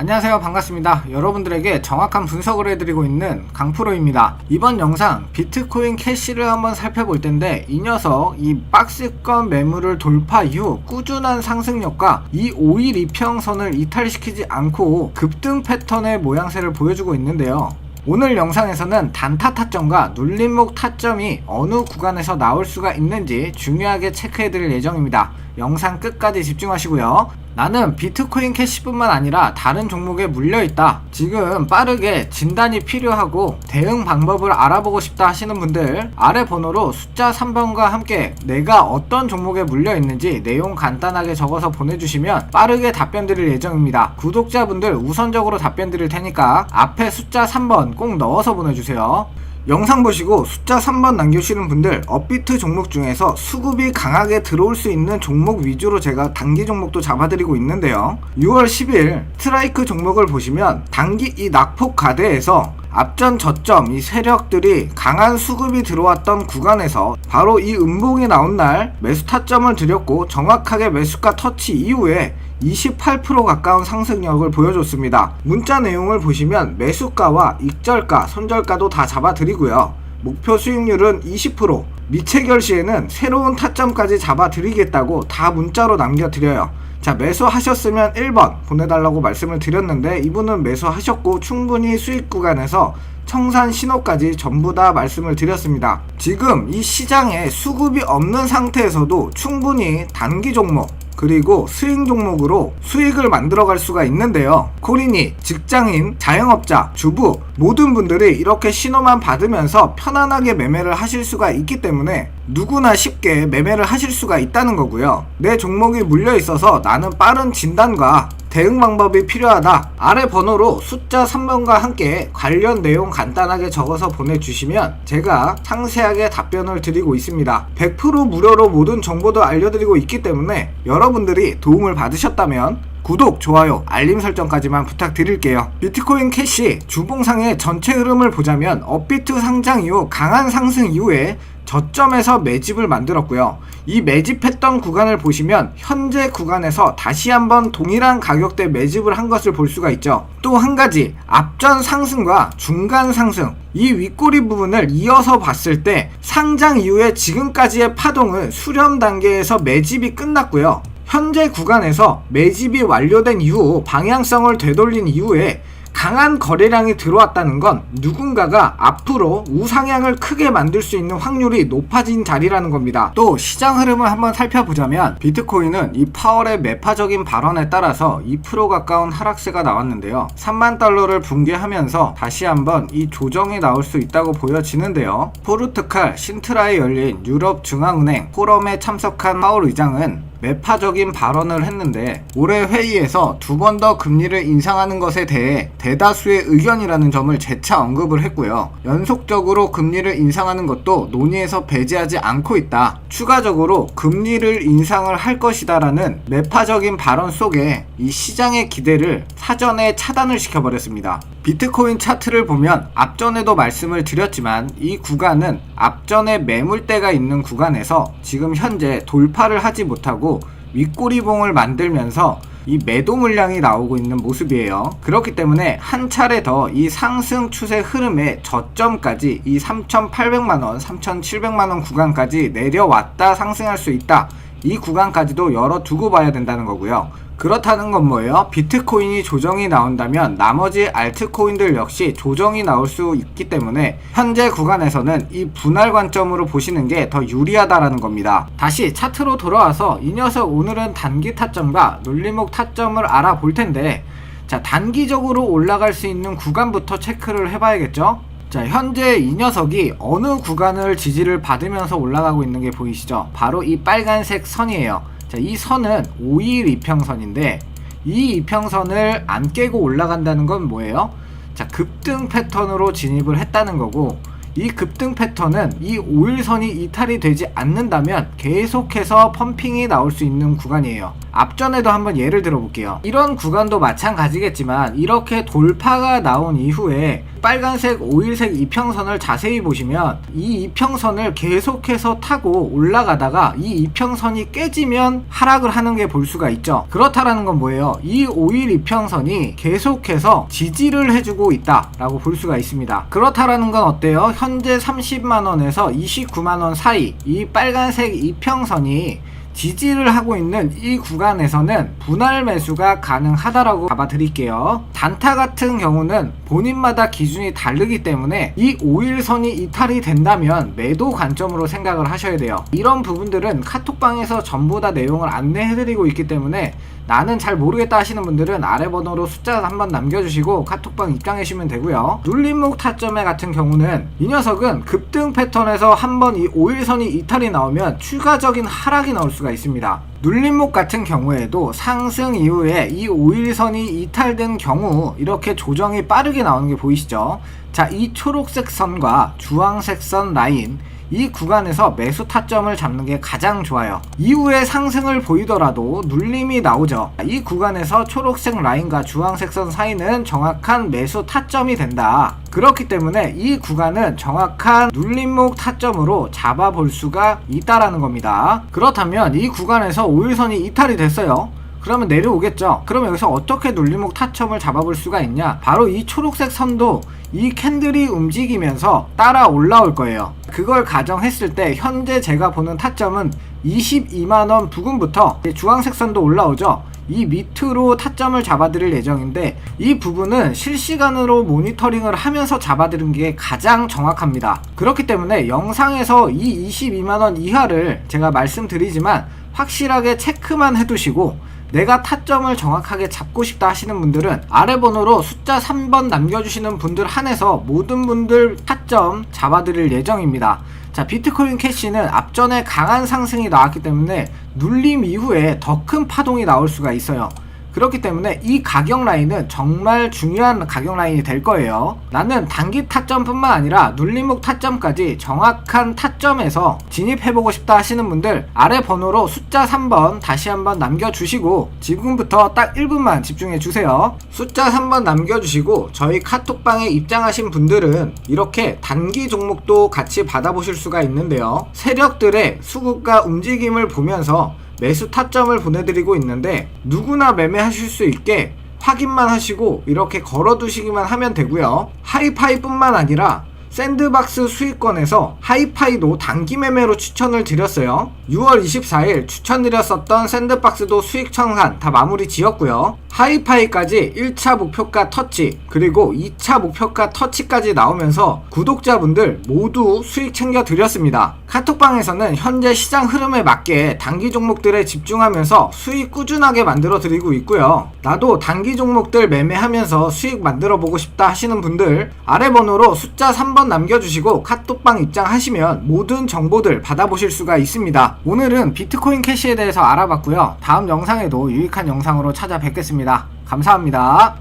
안녕하세요 반갑습니다 여러분들에게 정확한 분석을 해드리고 있는 강프로입니다 이번 영상 비트코인 캐시를 한번 살펴볼 텐데 이 녀석 이 박스권 매물을 돌파 이후 꾸준한 상승력과 이 5일 이평선을 이탈시키지 않고 급등 패턴의 모양새를 보여주고 있는데요 오늘 영상에서는 단타 타점과 눌림목 타점이 어느 구간에서 나올 수가 있는지 중요하게 체크해드릴 예정입니다. 영상 끝까지 집중하시고요. 나는 비트코인 캐시뿐만 아니라 다른 종목에 물려있다. 지금 빠르게 진단이 필요하고 대응 방법을 알아보고 싶다 하시는 분들 아래 번호로 숫자 3번과 함께 내가 어떤 종목에 물려있는지 내용 간단하게 적어서 보내주시면 빠르게 답변 드릴 예정입니다. 구독자분들 우선적으로 답변 드릴 테니까 앞에 숫자 3번 꼭 넣어서 보내주세요. 영상 보시고 숫자 3번 남겨주시는 분들 업비트 종목 중에서 수급이 강하게 들어올 수 있는 종목 위주로 제가 단기 종목도 잡아드리고 있는데요. 6월 10일 스트라이크 종목을 보시면 단기 이 낙폭 가대에서 앞전 저점 이 세력들이 강한 수급이 들어왔던 구간에서 바로 이 음봉이 나온 날 매수 타점을 드렸고 정확하게 매수가 터치 이후에 28% 가까운 상승력을 보여줬습니다. 문자 내용을 보시면 매수가와 익절가, 손절가도 다 잡아드리고요. 목표 수익률은 20%, 미체결 시에는 새로운 타점까지 잡아드리겠다고 다 문자로 남겨드려요. 자, 매수하셨으면 1번 보내달라고 말씀을 드렸는데 이분은 매수하셨고 충분히 수익 구간에서 청산 신호까지 전부 다 말씀을 드렸습니다. 지금 이 시장에 수급이 없는 상태에서도 충분히 단기 종목 그리고 스윙 종목으로 수익을 만들어갈 수가 있는데요. 코린이, 직장인, 자영업자, 주부 모든 분들이 이렇게 신호만 받으면서 편안하게 매매를 하실 수가 있기 때문에 누구나 쉽게 매매를 하실 수가 있다는 거고요. 내 종목이 물려 있어서 나는 빠른 진단과 대응 방법이 필요하다. 아래 번호로 숫자 3번과 함께 관련 내용 간단하게 적어서 보내주시면 제가 상세하게 답변을 드리고 있습니다. 100% 무료로 모든 정보도 알려드리고 있기 때문에 여러분들이 도움을 받으셨다면 구독, 좋아요, 알림 설정까지만 부탁드릴게요. 비트코인 캐시 주봉상의 전체 흐름을 보자면 업비트 상장 이후 강한 상승 이후에 저점에서 매집을 만들었고요. 이 매집했던 구간을 보시면 현재 구간에서 다시 한번 동일한 가격대 매집을 한 것을 볼 수가 있죠. 또 한 가지 앞전 상승과 중간 상승 이 윗꼬리 부분을 이어서 봤을 때 상장 이후에 지금까지의 파동은 수렴 단계에서 매집이 끝났고요. 현재 구간에서 매집이 완료된 이후 방향성을 되돌린 이후에 강한 거래량이 들어왔다는 건 누군가가 앞으로 우상향을 크게 만들 수 있는 확률이 높아진 자리라는 겁니다. 또 시장 흐름을 한번 살펴보자면 비트코인은 이 파월의 매파적인 발언에 따라서 2% 가까운 하락세가 나왔는데요. 3만 달러를 붕괴하면서 다시 한번 이 조정이 나올 수 있다고 보여지는데요. 포르투갈 신트라에 열린 유럽 중앙은행 포럼에 참석한 파월 의장은 매파적인 발언을 했는데 올해 회의에서 두 번 더 금리를 인상하는 것에 대해 대다수의 의견이라는 점을 재차 언급을 했고요. 연속적으로 금리를 인상하는 것도 논의에서 배제하지 않고 있다. 추가적으로 금리를 인상을 할 것이다라는 매파적인 발언 속에 이 시장의 기대를 사전에 차단을 시켜버렸습니다. 비트코인 차트를 보면 앞전에도 말씀을 드렸지만 이 구간은 앞전에 매물대가 있는 구간에서 지금 현재 돌파를 하지 못하고 윗꼬리봉을 만들면서 이 매도 물량이 나오고 있는 모습이에요. 그렇기 때문에 한 차례 더 이 상승 추세 흐름의 저점까지 이 3,800만원, 3,700만원 구간까지 내려왔다 상승할 수 있다. 이 구간까지도 열어 두고 봐야 된다는 거고요. 그렇다는 건 뭐예요? 비트코인이 조정이 나온다면 나머지 알트코인들 역시 조정이 나올 수 있기 때문에 현재 구간에서는 이 분할 관점으로 보시는 게 더 유리하다라는 겁니다. 다시 차트로 돌아와서 이 녀석 오늘은 단기 타점과 눌림목 타점을 알아볼 텐데 자 단기적으로 올라갈 수 있는 구간부터 체크를 해봐야겠죠? 자, 현재 이 녀석이 어느 구간을 지지를 받으면서 올라가고 있는 게 보이시죠? 바로 이 빨간색 선이에요. 자, 이 선은 5일 이평선인데 이 이평선을 안 깨고 올라간다는 건 뭐예요? 자, 급등 패턴으로 진입을 했다는 거고 이 급등 패턴은 이 5일선이 이탈이 되지 않는다면 계속해서 펌핑이 나올 수 있는 구간이에요. 앞전에도 한번 예를 들어 볼게요. 이런 구간도 마찬가지겠지만 이렇게 돌파가 나온 이후에 빨간색 5일색 이평선을 자세히 보시면 이 이평선을 계속해서 타고 올라가다가 이 이평선이 깨지면 하락을 하는 게 볼 수가 있죠. 그렇다라는 건 뭐예요? 이 5일 이평선이 계속해서 지지를 해주고 있다라고 볼 수가 있습니다. 그렇다라는 건 어때요? 현재 30만 원에서 29만 원 사이 이 빨간색 이평선이 지지를 하고 있는 이 구간에서는 분할 매수가 가능하다라고 잡아드릴게요. 단타 같은 경우는 본인마다 기준이 다르기 때문에 이 5일선이 이탈이 된다면 매도 관점으로 생각을 하셔야 돼요. 이런 부분들은 카톡방에서 전부 다 내용을 안내해드리고 있기 때문에 나는 잘 모르겠다 하시는 분들은 아래 번호로 숫자 한번 남겨주시고 카톡방 입장하시면 되고요. 눌림목 타점에 같은 경우는 이 녀석은 급등 패턴에서 한번 이 5일선이 이탈이 나오면 추가적인 하락이 나올 수가 있습니다. 눌림목 같은 경우에도 상승 이후에 이 5일선이 이탈된 경우 이렇게 조정이 빠르게 나오는 게 보이시죠? 자, 이 초록색 선과 주황색 선 라인 이 구간에서 매수 타점을 잡는 게 가장 좋아요. 이후에 상승을 보이더라도 눌림이 나오죠. 이 구간에서 초록색 라인과 주황색 선 사이는 정확한 매수 타점이 된다. 그렇기 때문에 이 구간은 정확한 눌림목 타점으로 잡아볼 수가 있다라는 겁니다. 그렇다면 이 구간에서 5일선이 이탈이 됐어요. 그러면 내려오겠죠. 그럼 여기서 어떻게 눌림목 타점을 잡아볼 수가 있냐? 바로 이 초록색 선도 이 캔들이 움직이면서 따라 올라올 거예요. 그걸 가정했을 때 현재 제가 보는 타점은 22만원 부근부터 주황색 선도 올라오죠. 이 밑으로 타점을 잡아드릴 예정인데 이 부분은 실시간으로 모니터링을 하면서 잡아드린 게 가장 정확합니다. 그렇기 때문에 영상에서 이 22만원 이하를 제가 말씀드리지만 확실하게 체크만 해두시고 내가 타점을 정확하게 잡고 싶다 하시는 분들은 아래 번호로 숫자 3번 남겨주시는 분들 한해서 모든 분들 타점 잡아드릴 예정입니다. 자, 비트코인 캐시는 앞전에 강한 상승이 나왔기 때문에 눌림 이후에 더 큰 파동이 나올 수가 있어요. 그렇기 때문에 이 가격 라인은 정말 중요한 가격 라인이 될 거예요. 나는 단기 타점뿐만 아니라 눌림목 타점까지 정확한 타점에서 진입해보고 싶다 하시는 분들 아래 번호로 숫자 3번 다시 한번 남겨주시고 지금부터 딱 1분만 집중해주세요. 숫자 3번 남겨주시고 저희 카톡방에 입장하신 분들은 이렇게 단기 종목도 같이 받아보실 수가 있는데요. 세력들의 수급과 움직임을 보면서 매수 타점을 보내드리고 있는데 누구나 매매하실 수 있게 확인만 하시고 이렇게 걸어두시기만 하면 되고요. 하이파이뿐만 아니라 샌드박스 수익권에서 하이파이도 단기 매매로 추천을 드렸어요. 6월 24일 추천드렸었던 샌드박스도 수익 청산 다 마무리 지었고요. 하이파이까지 1차 목표가 터치 그리고 2차 목표가 터치까지 나오면서 구독자분들 모두 수익 챙겨 드렸습니다. 카톡방에서는 현재 시장 흐름에 맞게 단기 종목들에 집중하면서 수익 꾸준하게 만들어 드리고 있고요. 나도 단기 종목들 매매하면서 수익 만들어 보고 싶다 하시는 분들 아래 번호로 숫자 3번 남겨주시고 카톡방 입장하시면 모든 정보들 받아보실 수가 있습니다. 오늘은 비트코인 캐시에 대해서 알아봤고요. 다음 영상에도 유익한 영상으로 찾아뵙겠습니다. 감사합니다.